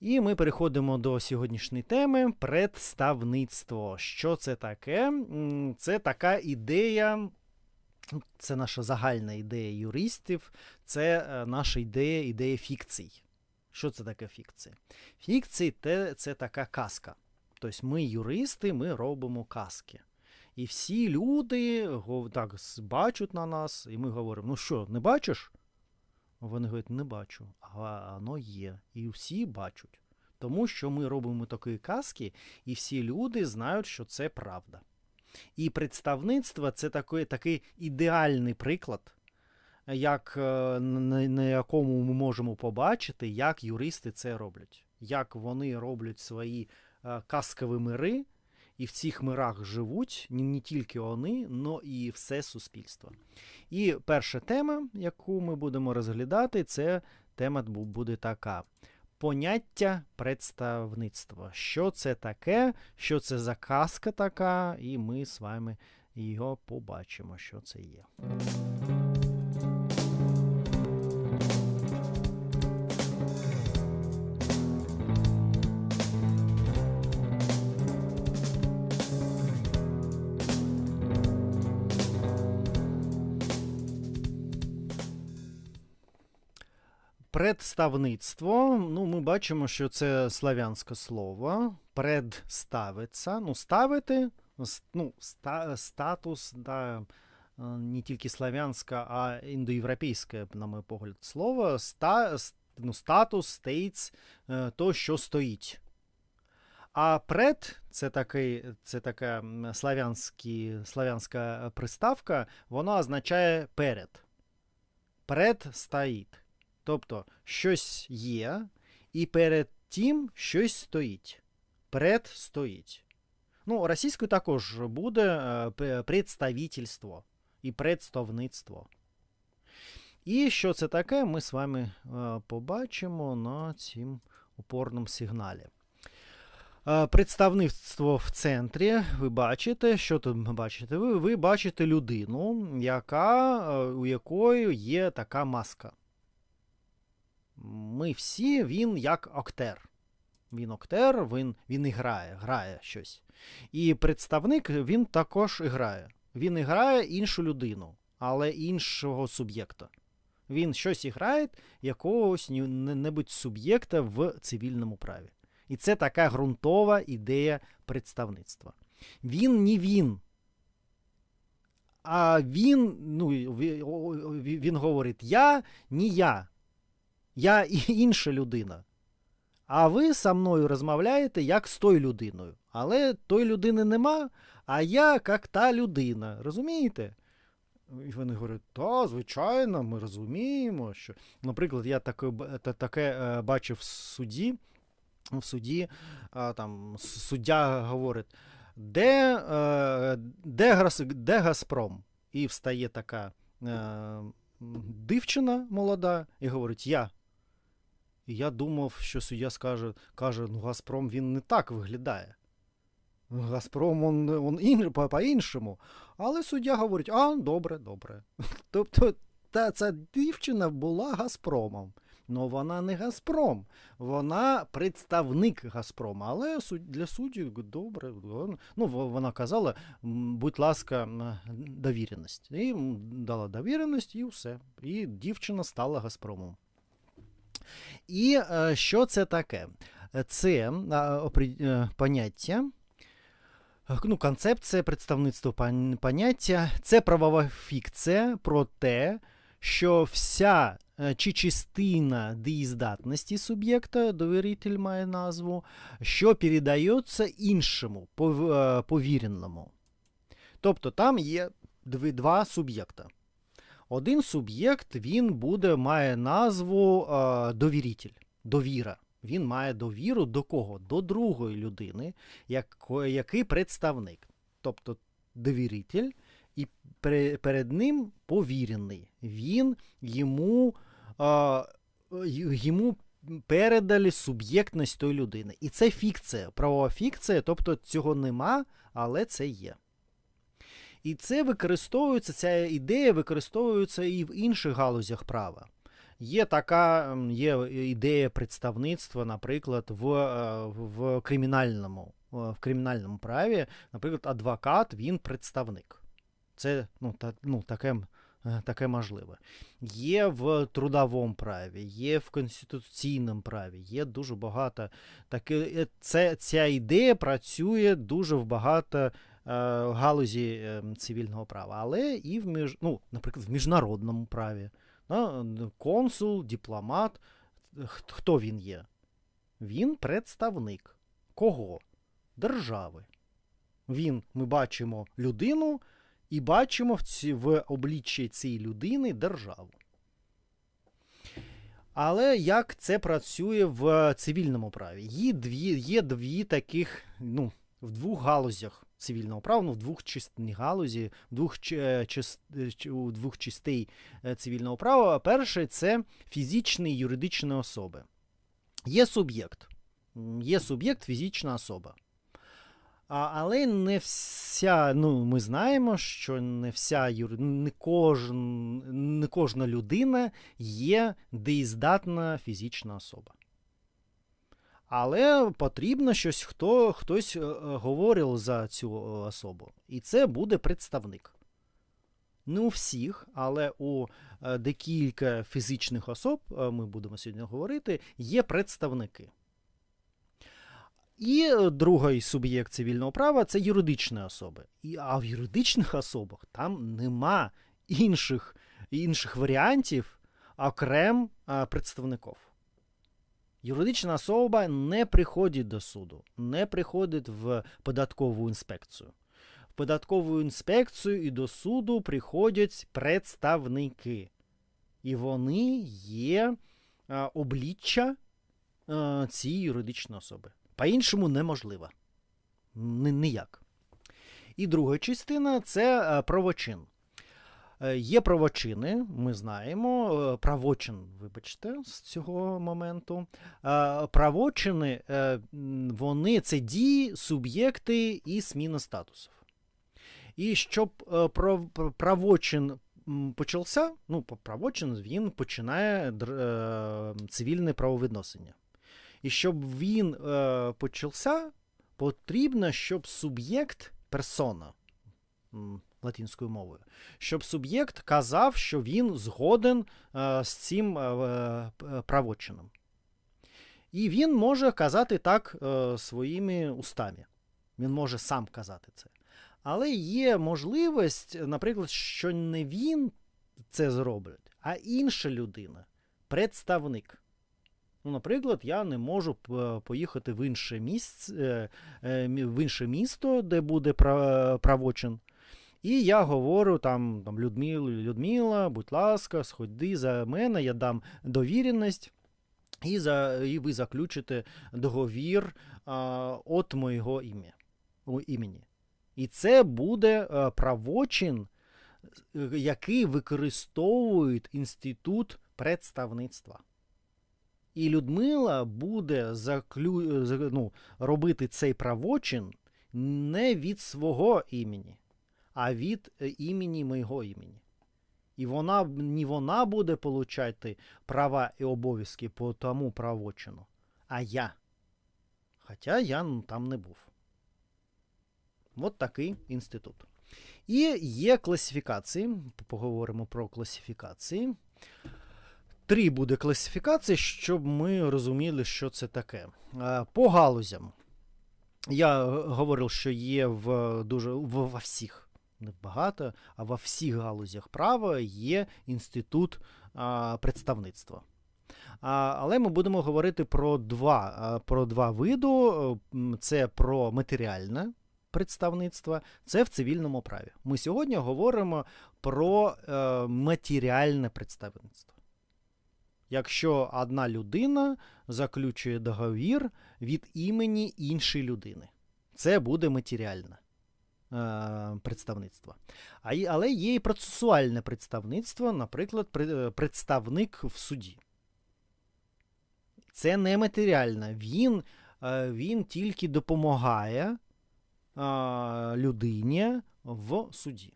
І ми переходимо до сьогоднішньої теми представництво. Що це таке? Це така ідея, це наша загальна ідея юристів, це е, наша ідея, ідея фікцій. Що це таке? Фікції те, це така казка. Тобто ми, юристи, ми робимо казки. І всі люди так бачать на нас, і ми говоримо: ну що, не бачиш? Вони говорять, не бачу, а воно є. І всі бачать. Тому що ми робимо такі казки, і всі люди знають, що це правда. І представництво це такий, такий ідеальний приклад, як, е, на, якому ми можемо побачити, як юристи це роблять. Як вони роблять свої е, казкові мири, і в цих мирах живуть не, тільки вони, але і все суспільство. І перша тема, яку ми будемо розглядати, це тема буде така: поняття представництва. Що це таке, що це за казка така, і ми з вами його побачимо, що це є. Представництво. Ну, ми бачимо, що це славянське слово. Представиться. Ну, ставити. Ну, ста, статус, да, е, не тільки славянське, а індоєвропейське, на мій погляд, слово. Ста, ну, статус, стейтс, е, то, що стоїть. А пред це, такий, це така славянська приставка, вона означає перед. Пред стоїть. Тобто щось є, і перед тим щось стоїть. Пред стоїть. Ну, російською також буде е, представительство і представництво. І що це таке, ми з вами е, побачимо на цім опорному сигналі. Е, Представництво в центрі. Ви бачите, що тут бачите? Ви, ви бачите людину, яка, у якої є така маска. Ми всі, він як актер. Він актер, він, він і грає, грає щось. І представник він також грає. Він грає іншу людину, але іншого суб'єкта. Він щось і грає якогось небудь суб'єкта в цивільному праві. І це така ґрунтова ідея представництва. Він не він. А він, ну, він говорить: я не я. Я інша людина. А ви со мною розмовляєте як з тою людиною. Але тої людини нема, а я як та людина. Розумієте? І вони говорять, та, звичайно, ми розуміємо, що. Наприклад, я таке, та- таке е, бачив в суді. В суді а, там суддя говорить, де, е, де, де Газпром? І встає така е, дівчина молода і говорить, я. І я думав, що суддя скаже, каже, ну Газпром він не так виглядає. Газпром он, он ін, по- по-іншому. Але суддя говорить: а, добре, добре. Тобто та ця дівчина була Газпромом. Ну вона не Газпром, вона представник Газпрома. Але для суддів добре. Ну, вона казала, будь ласка, довіреність. І дала довіреність, і все. І дівчина стала Газпромом. І е, що це таке? Це е, е, поняття. Ну, концепція представництва поняття це правова фікція про те, що вся чи частина дієздатності суб'єкта, довіритель має назву, що передається іншому повіреному. Тобто там є два суб'єкта. Один суб'єкт він буде, має назву е, довіритель, довіра. Він має довіру до кого? До другої людини, яко- який представник. Тобто довіритель, і пере- перед ним повірений. Він йому, е, йому передали суб'єктність тої людини. І це фікція, правова фікція, тобто цього нема, але це є. І це використовується, ця ідея використовується і в інших галузях права. Є така є ідея представництва, наприклад, в, е, в кримінальному, е, в кримінальному праві, наприклад, адвокат він представник. Це ну, та, ну, таке, е, таке можливе. Є в трудовому праві, є в конституційному праві, є дуже багато таке. Це, ця ідея працює дуже в багато галузі е, цивільного права, але і в між, ну, наприклад, в міжнародному праві. Консул, дипломат. Хто він є? Він представник. Кого? Держави. Він, ми бачимо людину і бачимо в, ці, в обличчі цієї людини державу. Але як це працює в цивільному праві? Є дві, є дві таких, ну, в двох галузях цивільного права, ну, в двох частині галузі, в двох, ч- у двох частей е, цивільного права. Перше це фізичні і юридичні особи. Є суб'єкт. Є суб'єкт фізична особа. А, але не вся, ну, ми знаємо, що не вся не, кожен, не кожна людина є деєздатна фізична особа. Але потрібно щось, хто, хтось е, е, говорив за цю е, особу. І це буде представник. Не у всіх, але у декілька фізичних особ, ми будемо сьогодні говорити, є представники. І другий суб'єкт цивільного права це юридичні особи. І, а в юридичних особах там нема інших, інших варіантів, окрем представників. Юридична особа не приходить до суду, не приходить в податкову інспекцію. В податкову інспекцію і до суду приходять представники. І вони є е, обличчя е, цієї юридичної особи. По-іншому неможливо. Ніяк. І друга частина це правочин. Е, Є правочини, ми знаємо, е, правочин, вибачте, з цього моменту. Е, Правочини, вони це дії, суб'єкти і зміна статусів. І щоб прав- пр- правочин почався, ну, правочин він починає цивільне правовідносини. І щоб він почався, потрібно, щоб суб'єкт персона латинською мовою, щоб суб'єкт казав, що він згоден е, з цим е, е, правочином. І він може казати так е, своїми устами. Він може сам казати це. Але є можливість, наприклад, що не він це зробить, а інша людина, представник. Ну, наприклад, я не можу поїхати в інше місце, е, е, в інше місто, де буде пра- правочин. І я говорю там, там Людмила, Людмила, будь ласка, сходи за мене, я дам довіреність, і, за, і ви заключите договір а, от моєго ім'я, імені. І це буде е, правочин, е, який використовує інститут представництва. І Людмила буде заклю... ну, робити цей правочин не від свого імені, а від е, імені моєго імені. І вона, не вона буде получати права і обов'язки по тому правочину, а я. Хоча я ну, там не був. От такий інститут. І є класифікації. Поговоримо про класифікації. Три буде класифікації, щоб ми розуміли, що це таке. Е, По галузям. Я говорив, що є в дуже в, во всіх, не в багато, а во всіх галузях права є інститут а, представництва. А, але ми будемо говорити про два, про два виду: Е, це про матеріальне представництво, це в цивільному праві. Ми сьогодні говоримо про е, матеріальне представництво. Якщо одна людина заключує договір від імені іншої людини, це буде матеріальне е, представництво. А, але є і процесуальне представництво, наприклад, е, представник в суді. Це не матеріальне. Він, е, він тільки допомагає людині в суді.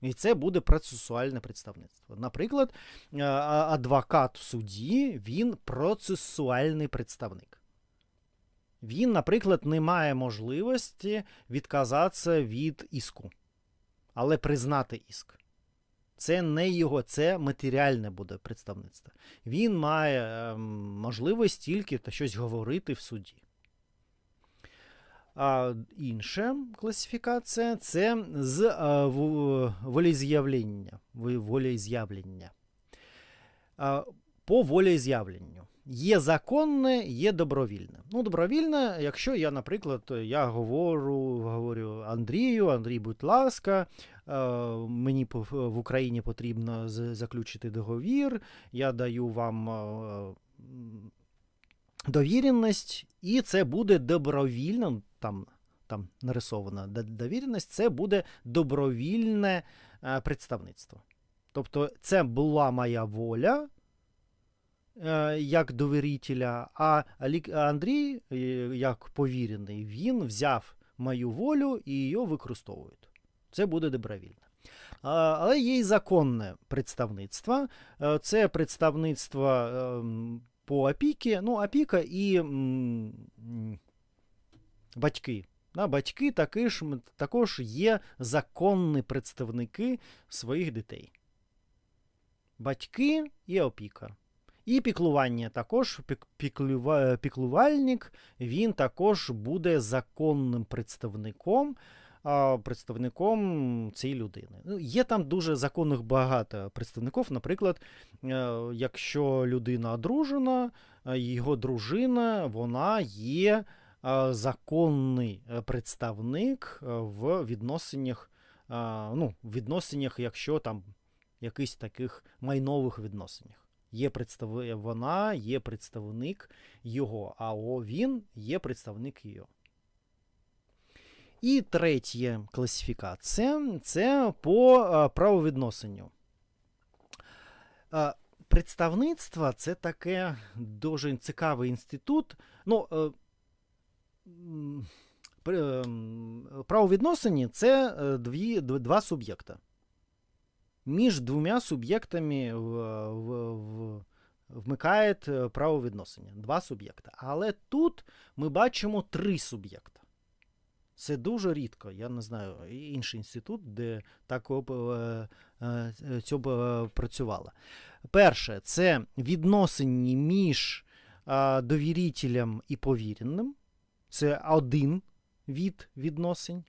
І це буде процесуальне представництво. Наприклад, адвокат в суді він процесуальний представник. Він, наприклад, не має можливості відказатися від іску, але признати іск. Це не його, це матеріальне буде представництво. Він має ем, можливість тільки та щось говорити в суді. А інша класифікація це з е, в- волеіз'явлення. ви- Волеіз'явлення. Є законне, є добровільне. Ну, добровільне, якщо я, наприклад, я говорю, говорю Андрію, Андрій, будь ласка, е, мені в Україні потрібно заключити договір, я даю вам е, довіреність, і це буде добровільно, там, там нарисована довіреність, це буде добровільне е, представництво. Тобто, це була моя воля як довірителя, а Андрій, е, як повірений, він взяв мою волю і її використовує. Це буде добровільно. Але є і законне представництво. Е, Це представництво ем, по опіки. Ну, опіка і батьки. Батьки таки ж, також є законні представники своїх дітей. Батьки і опіка. І піклування також піклувальник, він також буде законним представником, представником цієї людини. Ну, Є там дуже законних багато представників. Наприклад, е, якщо людина одружена, е, його дружина, вона є е, законний представник в відносинах, е, ну, в відносинах, якщо там якихось таких майнових відносинах. Є представ... Вона є представник його, а о, він є представник його. І третя класифікація це по е, правовідносинню. Е, Представництво це таке дуже цікавий інститут. Ну, е, ем, правовідносині це дві, два суб'єкта. Між двома суб'єктами в, в, в, вмикає е, правовідносини. Два суб'єкта. Але тут ми бачимо три суб'єкта. Це дуже рідко. Я не знаю, інший інститут, де так е, е, е, працювало. Перше, це відносини між е, довірителем і повіреним. Це один від відносин.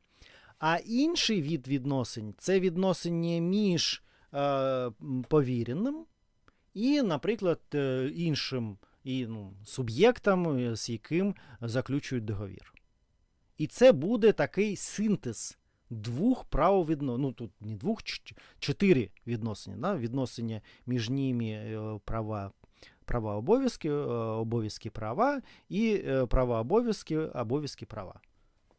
А інший від відносин це відносини між е, повіреним і, наприклад, е, іншим і, ну, суб'єктом, е, з яким заключують договір. І це буде такий синтез двох правовідносин. Ну, тут не двох, чотири відносини. Да? Відносини між ними е, права, права обов'язки, обов'язки права і права обов'язки, обов'язки права.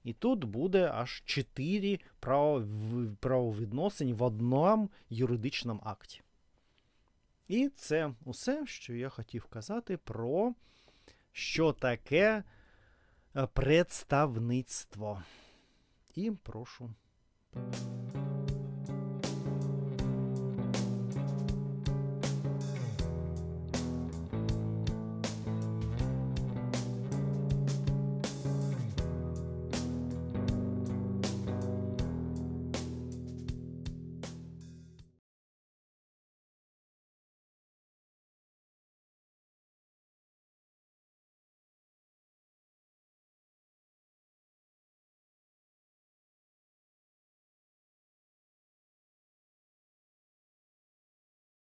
І тут буде аж чотири право- правовідносин в одному юридичному акті. І це усе, що я хотів казати про що таке е, представництво. І прошу.